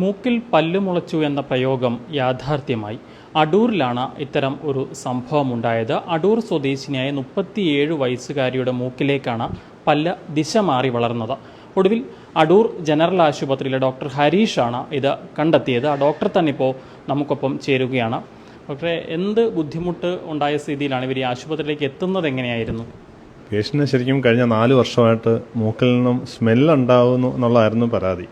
മൂക്കിൽ പല്ലുമുളച്ചു എന്ന പ്രയോഗം യാഥാർത്ഥ്യമായി. അടൂരിലാണ് ഇത്തരം ഒരു സംഭവം ഉണ്ടായത് അടൂർ സ്വദേശിനിയായ മുപ്പത്തിയേഴ് വയസ്സുകാരിയുടെ മൂക്കിലേക്കാണ് പല്ല് ദിശ മാറി വളർന്നത്. ഒടുവിൽ അടൂർ ജനറൽ ആശുപത്രിയിലെ ഡോക്ടർ ഹരീഷാണ് ഇത് കണ്ടെത്തിയത്. ആ ഡോക്ടർ തന്നെ ഇപ്പോൾ നമുക്കൊപ്പം ചേരുകയാണ്. ഡോക്ടറെ എന്ത് ബുദ്ധിമുട്ട് ഉണ്ടായ സ്ഥിതിയിലാണ് ഇവർ ഈ ആശുപത്രിയിലേക്ക് എത്തുന്നത് എങ്ങനെയായിരുന്നു? പേഷ്യന്റിന് ശരിക്കും കഴിഞ്ഞ നാല് വർഷമായിട്ട് മൂക്കിൽ നിന്നും സ്മെല്ലുണ്ടാവുന്നു എന്നുള്ളതായിരുന്നു പരാതി.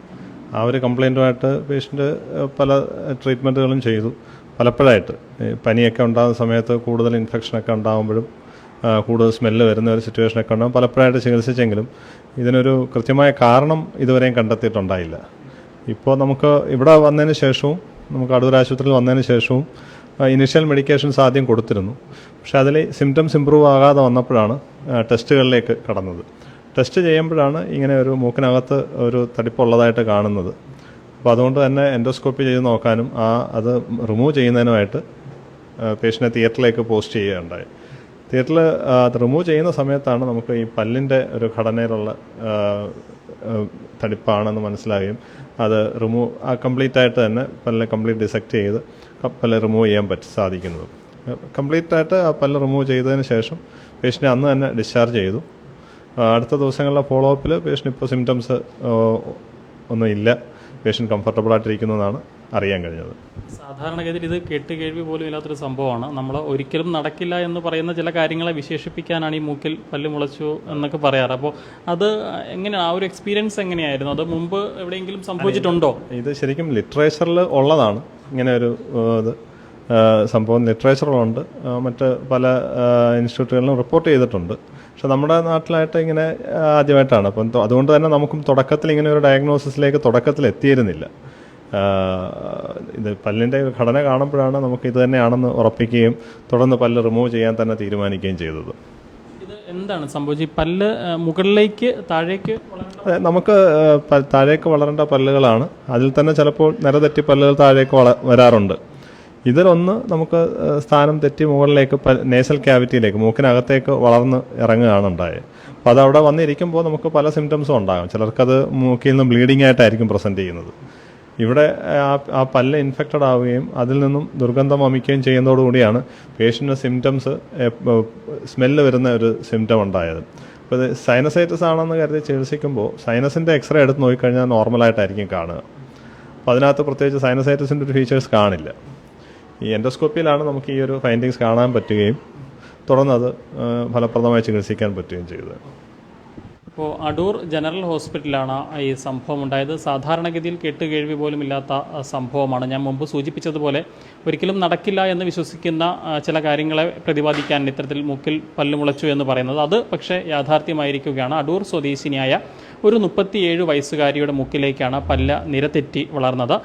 ആ ഒരു കംപ്ലൈന്റുമായിട്ട് പേഷ്യന്റ് പല ട്രീറ്റ്മെന്റുകളും ചെയ്തു. പലപ്പോഴായിട്ട്. പനിയൊക്കെ ഉണ്ടാകുന്ന സമയത്ത് കൂടുതൽ ഇൻഫെക്ഷനൊക്കെ ഉണ്ടാകുമ്പോഴും കൂടുതൽ സ്മെല്ല് വരുന്ന ഒരു സിറ്റുവേഷനൊക്കെ ഉണ്ടാകും പലപ്പോഴായിട്ട് ചികിത്സിച്ചെങ്കിലും ഇതിനൊരു കൃത്യമായ കാരണം ഇതുവരെയും കണ്ടെത്തിയിട്ടുണ്ടായില്ല. ഇപ്പോൾ നമുക്ക് ഇവിടെ വന്നതിന് ശേഷവും നമുക്ക് അടൂർ ആശുപത്രിയിൽ വന്നതിന് ശേഷവും ഇനിഷ്യൽ മെഡിക്കേഷൻസ് ആദ്യം കൊടുത്തിരുന്നു. പക്ഷേ അതിൽ സിംറ്റംസ് ഇമ്പ്രൂവ് ആകാതെ വന്നപ്പോഴാണ് ടെസ്റ്റുകളിലേക്ക് കടന്നത്. ടെസ്റ്റ് ചെയ്യുമ്പോഴാണ് ഇങ്ങനെ ഒരു മൂക്കിനകത്ത് ഒരു തടിപ്പുള്ളതായിട്ട് കാണുന്നത്. അപ്പോൾ അതുകൊണ്ട് തന്നെ എൻഡോസ്കോപ്പി ചെയ്ത് നോക്കാനും ആ അത് റിമൂവ് ചെയ്യുന്നതിനുമായിട്ട് പേഷ്യനെ തിയേറ്ററിലേക്ക് പോസ്റ്റ് ചെയ്യുകയുണ്ടായി. തിയേറ്ററിൽ അത് റിമൂവ് ചെയ്യുന്ന സമയത്താണ് നമുക്ക് ഈ പല്ലിന്റെ ഒരു ഘടനയിലുള്ള തടിപ്പാണെന്ന് മനസ്സിലാകുകയും അത് റിമൂവ് ആ കംപ്ലീറ്റ് ആയിട്ട് തന്നെ പല്ല് കംപ്ലീറ്റ് ഡിസെക്റ്റ് ചെയ്ത് പല്ല് റിമൂവ് ചെയ്യാൻ പറ്റി സാധിക്കുന്നത്. കംപ്ലീറ്റ് ആയിട്ട് ആ പല്ല് റിമൂവ് ചെയ്തതിന് ശേഷം പേഷ്യനെ അന്ന് തന്നെ ഡിസ്ചാർജ് ചെയ്തു. അടുത്ത ദിവസങ്ങളിലെ ഫോളോ അപ്പിൽ പേഷ്യന്റ് ഇപ്പോൾ സിംറ്റംസ് ഒന്നും ഇല്ല. പേഷ്യന്റ് കംഫർട്ടബിൾ ആയിട്ടിരിക്കുന്നതാണ് അറിയാൻ കഴിഞ്ഞത്. സാധാരണഗതിയിൽ ഇത് കേട്ട് കേൾവി പോലും ഇല്ലാത്തൊരു സംഭവമാണ്. നമ്മൾ ഒരിക്കലും നടക്കില്ല എന്ന് പറയുന്ന ചില കാര്യങ്ങളെ വിശേഷിപ്പിക്കാനാണ് ഈ മൂക്കിൽ പല്ല് മുളച്ചു എന്നൊക്കെ പറയാറ്. അപ്പോൾ അത് എങ്ങനെയാണ് ആ ഒരു എക്സ്പീരിയൻസ് എങ്ങനെയായിരുന്നു? അത് മുമ്പ് എവിടെയെങ്കിലും സംഭവിച്ചിട്ടുണ്ടോ? ഇത് ശരിക്കും ലിറ്ററേച്ചറിൽ ഉള്ളതാണ്. ഇങ്ങനെ ഒരു ഇത് സംഭവം ലിറ്ററേച്ചറിലുണ്ട് മറ്റ് പല ഇൻസ്റ്റിറ്റ്യൂട്ടുകളിലും റിപ്പോർട്ട് ചെയ്തിട്ടുണ്ട്. പക്ഷെ നമ്മുടെ നാട്ടിലായിട്ട് ഇങ്ങനെ ആദ്യമായിട്ടാണ്. അപ്പം അതുകൊണ്ട് തന്നെ നമുക്കും തുടക്കത്തിൽ ഇങ്ങനെ ഒരു ഡയഗ്നോസിസിലേക്ക് തുടക്കത്തിൽ എത്തിയിരുന്നില്ല. ഇത് പല്ലിന്റെ ഘടന കാണുമ്പോഴാണ് നമുക്ക് ഇത് തന്നെയാണെന്ന് ഉറപ്പിക്കുകയും തുടർന്ന് പല്ല് റിമൂവ് ചെയ്യാൻ തന്നെ തീരുമാനിക്കുകയും ചെയ്തത്. ഇത് എന്താണ് സംഭവിച്ചത്? പല്ല് മുകളിലേക്ക് താഴേക്ക് നമുക്ക് താഴേക്ക് വളരേണ്ട പല്ലുകളാണ്. അതിൽ തന്നെ ചിലപ്പോൾ നിരതെറ്റി പല്ലുകൾ താഴേക്ക് വള വരാറുണ്ട്. ഇതിലൊന്ന് നമുക്ക് സ്ഥാനം തെറ്റി മുകളിലേക്ക് നേസൽ ക്യാവിറ്റിയിലേക്ക് മൂക്കിനകത്തേക്ക് വളർന്ന് ഇറങ്ങുകയാണ് ഉണ്ടായത് അപ്പോൾ അതവിടെ വന്നിരിക്കുമ്പോൾ നമുക്ക് പല സിംറ്റംസും ഉണ്ടാകും. ചിലർക്കത് മൂക്കിൽ നിന്ന് ബ്ലീഡിംഗ് ആയിട്ടായിരിക്കും പ്രസന്റ് ചെയ്യുന്നത്. ഇവിടെ ആ പല്ല് ഇൻഫെക്റ്റഡ് ആവുകയും അതിൽ നിന്നും ദുർഗന്ധം വമിക്കുകയും ചെയ്യുന്നതോടുകൂടിയാണ് പേഷ്യന്റ് സിംറ്റംസ് സ്മെല്ല് വരുന്ന ഒരു സിംറ്റം ഉണ്ടായത്. അപ്പോൾ ഇത് സൈനസൈറ്റിസ് ആണെന്ന് കരുതി ചികിത്സിക്കുമ്പോൾ സൈനസിന്റെ എക്സ്റേ എടുത്ത് നോക്കിക്കഴിഞ്ഞാൽ നോർമലായിട്ടായിരിക്കും കാണുക. അപ്പോൾ അതിനകത്ത് പ്രത്യേകിച്ച് സൈനസൈറ്റിസിന്റെ ഒരു ഫീച്ചേഴ്സ് കാണില്ല. ഈ എൻഡോസ്കോപ്പിയിലാണ് നമുക്ക് ഈ ഒരു ഫൈൻഡിങ്സ് കാണാൻ പറ്റുകയും തുടർന്ന് അത് ഫലപ്രദമായി ചികിത്സിക്കാൻ പറ്റുകയും ചെയ്തത്. ഇപ്പോൾ അടൂർ ജനറൽ ഹോസ്പിറ്റലാണ് ഈ സംഭവം ഉണ്ടായത്. സാധാരണഗതിയിൽ കെട്ടുകേഴ്വി പോലും ഇല്ലാത്ത സംഭവമാണ്. ഞാൻ മുമ്പ് സൂചിപ്പിച്ചതുപോലെ ഒരിക്കലും നടക്കില്ല എന്ന് വിശ്വസിക്കുന്ന ചില കാര്യങ്ങളെ പ്രതിപാദിക്കാൻ ഇത്തരത്തിൽ മുക്കിൽ പല്ലുമുളച്ചു എന്ന് പറയുന്നത്. അത് പക്ഷേ യാഥാർത്ഥ്യമായിരിക്കുകയാണ്. അടൂർ സ്വദേശിനിയായ ഒരു മുപ്പത്തിയേഴ് വയസ്സുകാരിയുടെ മുക്കിലേക്കാണ് പല്ല നിരതെറ്റി വളർന്നത്.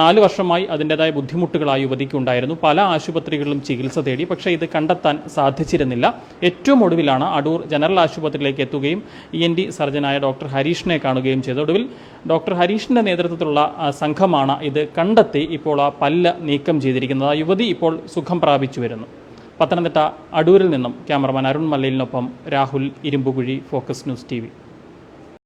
നാല് വർഷമായി അതിന്റെതായ ബുദ്ധിമുട്ടുകൾ ആ യുവതിക്കുണ്ടായിരുന്നു. പല ആശുപത്രികളിലും ചികിത്സ തേടി പക്ഷേ ഇത് കണ്ടെത്താൻ സാധിച്ചിരുന്നില്ല. ഏറ്റവും ഒടുവിലാണ് അടൂർ ജനറൽ ആശുപത്രിയിലേക്ക് എത്തുകയും ഇ എൻ സർജനായ ഡോക്ടർ ഹരീഷിനെ കാണുകയും ചെയ്തു. ഒടുവിൽ ഡോക്ടർ ഹരീഷിന്റെ നേതൃത്വത്തിലുള്ള സംഘമാണ് ഇത് കണ്ടെത്തി ഇപ്പോൾ ആ പല്ല് നീക്കം ചെയ്തിരിക്കുന്നത്. ആ യുവതി ഇപ്പോൾ സുഖം പ്രാപിച്ചു വരുന്നു. പത്തനംതിട്ട അടൂരിൽ നിന്നും cameraman Arun മല്ലയിലിനൊപ്പം Rahul Irumbukuzhi focus news T